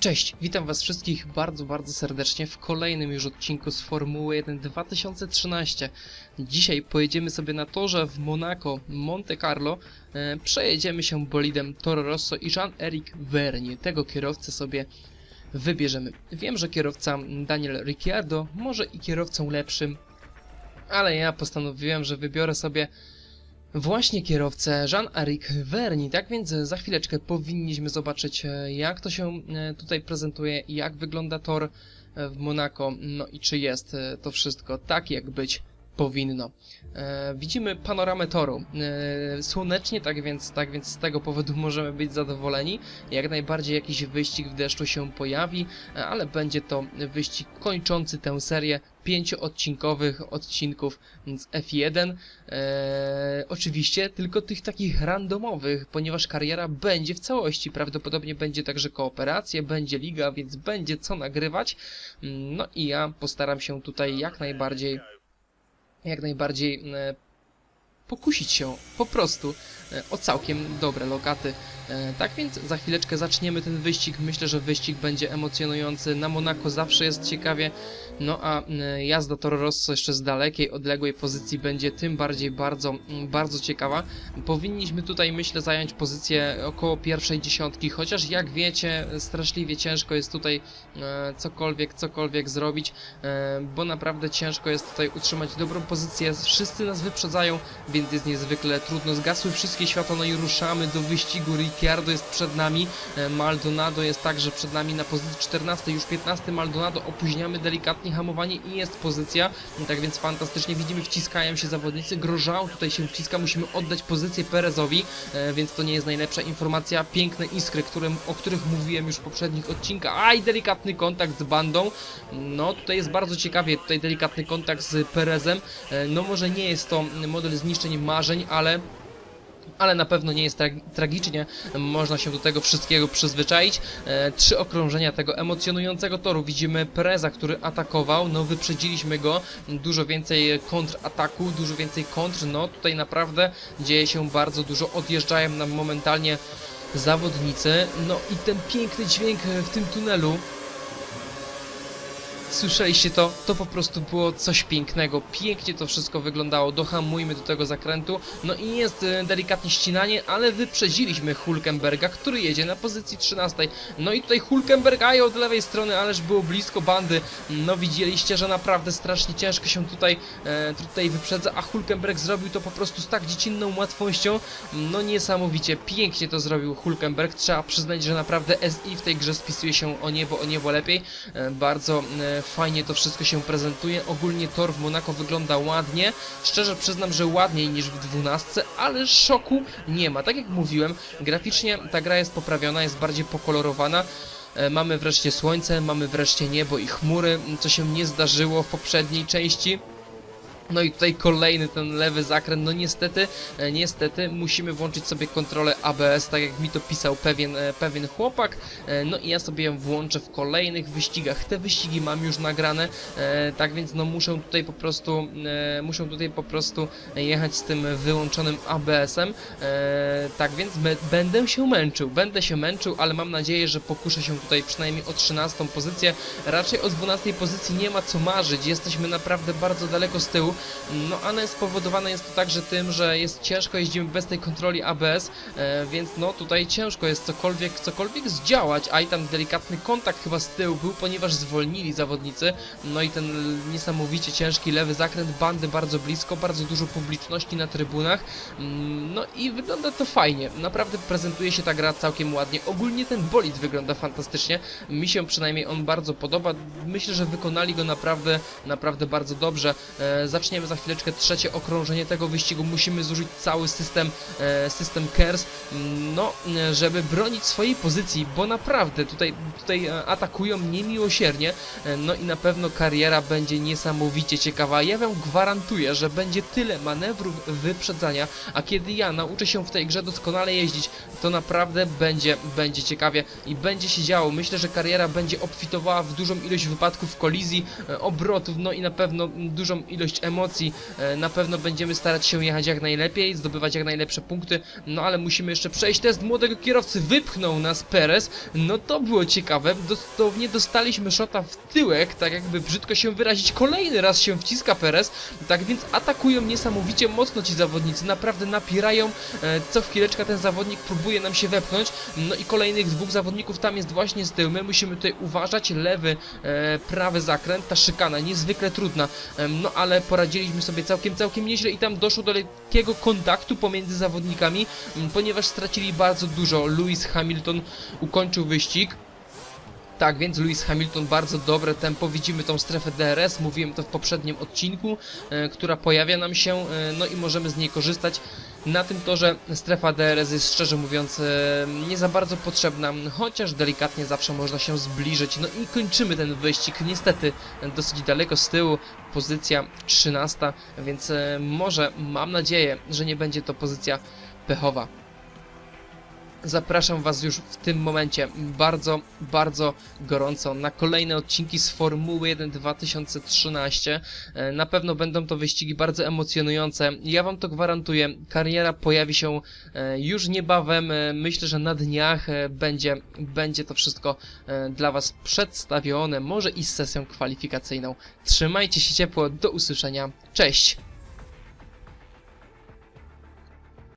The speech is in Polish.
Cześć, witam was wszystkich bardzo, bardzo serdecznie w kolejnym już odcinku z Formuły 1 2013. Dzisiaj pojedziemy sobie na torze w Monaco, Monte Carlo. E, przejedziemy się bolidem Toro Rosso i Jean-Eric Vergne. Tego kierowcę sobie wybierzemy. Wiem, że kierowca Daniel Ricciardo może i kierowcą lepszym, ale ja postanowiłem, że wybiorę sobie Właśnie kierowcę Jean-Eric Verni, tak więc za chwileczkę powinniśmy zobaczyć e, jak to się e, tutaj prezentuje, jak wygląda tor e, w Monako, no i czy jest to wszystko tak jak być powinno. E, widzimy panoramę toru. E, słonecznie, tak więc, tak więc z tego powodu możemy być zadowoleni. Jak najbardziej jakiś wyścig w deszczu się pojawi, e, ale będzie to wyścig kończący tę serię pięcioodcinkowych odcinków z F1. E, oczywiście tylko tych takich randomowych, ponieważ kariera będzie w całości. Prawdopodobnie będzie także kooperacja, będzie liga, więc będzie co nagrywać. Mm, No i ja postaram się tutaj jak najbardziej jak najbardziej e, pokusić się po prostu e, o całkiem dobre lokaty. E, Tak więc za chwileczkę zaczniemy ten wyścig. Myślę, że wyścig będzie emocjonujący. Na Monako zawsze jest ciekawie. No a e, jazda Toro Rosso jeszcze z dalekiej, odległej pozycji będzie tym bardziej bardzo, mm, bardzo ciekawa. Powinniśmy tutaj myślę zająć pozycję około pierwszej dziesiątki, chociaż jak wiecie, straszliwie ciężko jest tutaj e, cokolwiek, cokolwiek zrobić, bo naprawdę ciężko jest tutaj utrzymać dobrą pozycję. Wszyscy nas wyprzedzają, więc jest niezwykle trudno. Zgasły wszystkie światła, no i ruszamy do wyścigu. Ricciardo jest przed nami, e, Maldonado jest także przed nami na pozycji 14, już 15 Maldonado, opóźniamy delikatnie hamowanie i jest pozycja, tak więc fantastycznie widzimy, wciskają się zawodnicy, Grosjean tutaj się wciska, musimy oddać pozycję Perezowi, e, więc to nie jest najlepsza informacja, piękne iskry, o których mówiłem już w poprzednich odcinkach, a i delikatny kontakt z bandą, no tutaj jest bardzo ciekawie, tutaj delikatny kontakt z Perezem, e, no może nie jest to model zniszczeń marzeń, ale ale na pewno nie jest trag- tragicznie, można się do tego wszystkiego przyzwyczaić. E, trzy okrążenia tego emocjonującego toru. Widzimy Pereza, który atakował, no wyprzedziliśmy go, dużo więcej kontrataku, dużo więcej kontr, no tutaj naprawdę dzieje się bardzo dużo, odjeżdżają nam momentalnie zawodnicy, no i ten piękny dźwięk w tym tunelu, Słyszeliście to? To po prostu było coś pięknego. Pięknie to wszystko wyglądało. Dohamujmy do tego zakrętu. No i jest e, delikatnie ścinanie, ale wyprzedziliśmy Hulkenberga, który jedzie na pozycji 13. No i tutaj Hulkenberg, a i od lewej strony, ależ było blisko bandy. No widzieliście, że naprawdę strasznie ciężko się tutaj, e, tutaj wyprzedza, a Hulkenberg zrobił to po prostu z tak dziecinną łatwością. No niesamowicie, pięknie to zrobił Hulkenberg. Trzeba przyznać, że naprawdę SI w tej grze spisuje się o niebo, o niebo lepiej. E, bardzo e, fajnie to wszystko się prezentuje. Ogólnie tor w Monako wygląda ładnie. Szczerze przyznam, że ładniej niż w 12, ale szoku nie ma. Tak jak mówiłem, graficznie ta gra jest poprawiona, jest bardziej pokolorowana. E, Mamy wreszcie słońce, mamy wreszcie niebo i chmury, co się nie zdarzyło w poprzedniej części. No i tutaj kolejny ten lewy zakręt, no niestety, e, niestety musimy włączyć sobie kontrolę ABS, tak jak mi to pisał pewien, e, pewien chłopak, e, no i ja sobie ją włączę w kolejnych wyścigach, te wyścigi mam już nagrane, tak więc no muszę tutaj po prostu, muszę tutaj po prostu jechać z tym wyłączonym ABS-em, tak więc będę się męczył, będę się męczył, ale mam nadzieję, że pokuszę się tutaj przynajmniej o 13 pozycję, raczej o 12 pozycji nie ma co marzyć, jesteśmy naprawdę bardzo daleko z tyłu, no ale spowodowane jest to także tym, że jest ciężko, jeździmy bez tej kontroli ABS, e, więc no tutaj ciężko jest cokolwiek, cokolwiek zdziałać, a i tam delikatny kontakt chyba z tyłu był, ponieważ zwolnili zawodnicy, no i ten niesamowicie ciężki lewy zakręt, bandy bardzo blisko, bardzo dużo publiczności na trybunach, Mm, no i wygląda to fajnie, naprawdę prezentuje się ta gra całkiem ładnie, ogólnie ten bolid wygląda fantastycznie, mi się przynajmniej on bardzo podoba, myślę, że wykonali go naprawdę, naprawdę bardzo dobrze, e, zaczniemy za chwileczkę trzecie okrążenie tego wyścigu, musimy zużyć cały system, e, system KERS, mm, no, e, żeby bronić swojej pozycji, bo naprawdę tutaj, tutaj e, atakują niemiłosiernie, no i na pewno kariera będzie niesamowicie ciekawa, ja wam gwarantuję, że będzie tyle manewrów wyprzedzania, a kiedy ja nauczę się w tej grze doskonale jeździć, to naprawdę będzie, będzie ciekawie i będzie się działo, myślę, że kariera będzie obfitowała w dużą ilość wypadków, kolizji, obrotów, no i na pewno dużą ilość emocji. E, Na pewno będziemy starać się jechać jak najlepiej, zdobywać jak najlepsze punkty, no ale musimy jeszcze przejść test młodego kierowcy. Wypchnął nas Perez, no to było ciekawe. Dosłownie dostaliśmy szota w tyłek, tak jakby brzydko się wyrazić. Kolejny raz się wciska Perez, tak więc atakują niesamowicie mocno ci zawodnicy, naprawdę napierają. E, Co chwileczka ten zawodnik próbuje nam się wepchnąć, no i kolejnych dwóch zawodników tam jest właśnie z tyłu. My musimy tutaj uważać, lewy, e, prawy zakręt, ta szykana niezwykle trudna, no ale poradziliśmy sobie całkiem, całkiem nieźle i tam doszło do lekkiego kontaktu pomiędzy zawodnikami, m, ponieważ stracili bardzo dużo. Lewis Hamilton ukończył wyścig. Tak, więc Lewis Hamilton bardzo dobre tempo. Widzimy tą strefę DRS, mówiłem to w poprzednim odcinku, e, która pojawia nam się, e, no i możemy z niej korzystać. Na tym torze strefa DRS jest szczerze mówiąc e, nie za bardzo potrzebna, chociaż delikatnie zawsze można się zbliżyć. No i kończymy ten wyścig, niestety dosyć daleko z tyłu, pozycja 13, więc może mam nadzieję, że nie będzie to pozycja pechowa. Zapraszam Was już w tym momencie bardzo, bardzo gorąco na kolejne odcinki z Formuły 1 2013. E, Na pewno będą to wyścigi bardzo emocjonujące. Ja Wam to gwarantuję. Kariera pojawi się e, już niebawem. E, Myślę, że na dniach będzie, będzie to wszystko dla Was przedstawione, może i z sesją kwalifikacyjną. Trzymajcie się ciepło, do usłyszenia. Cześć!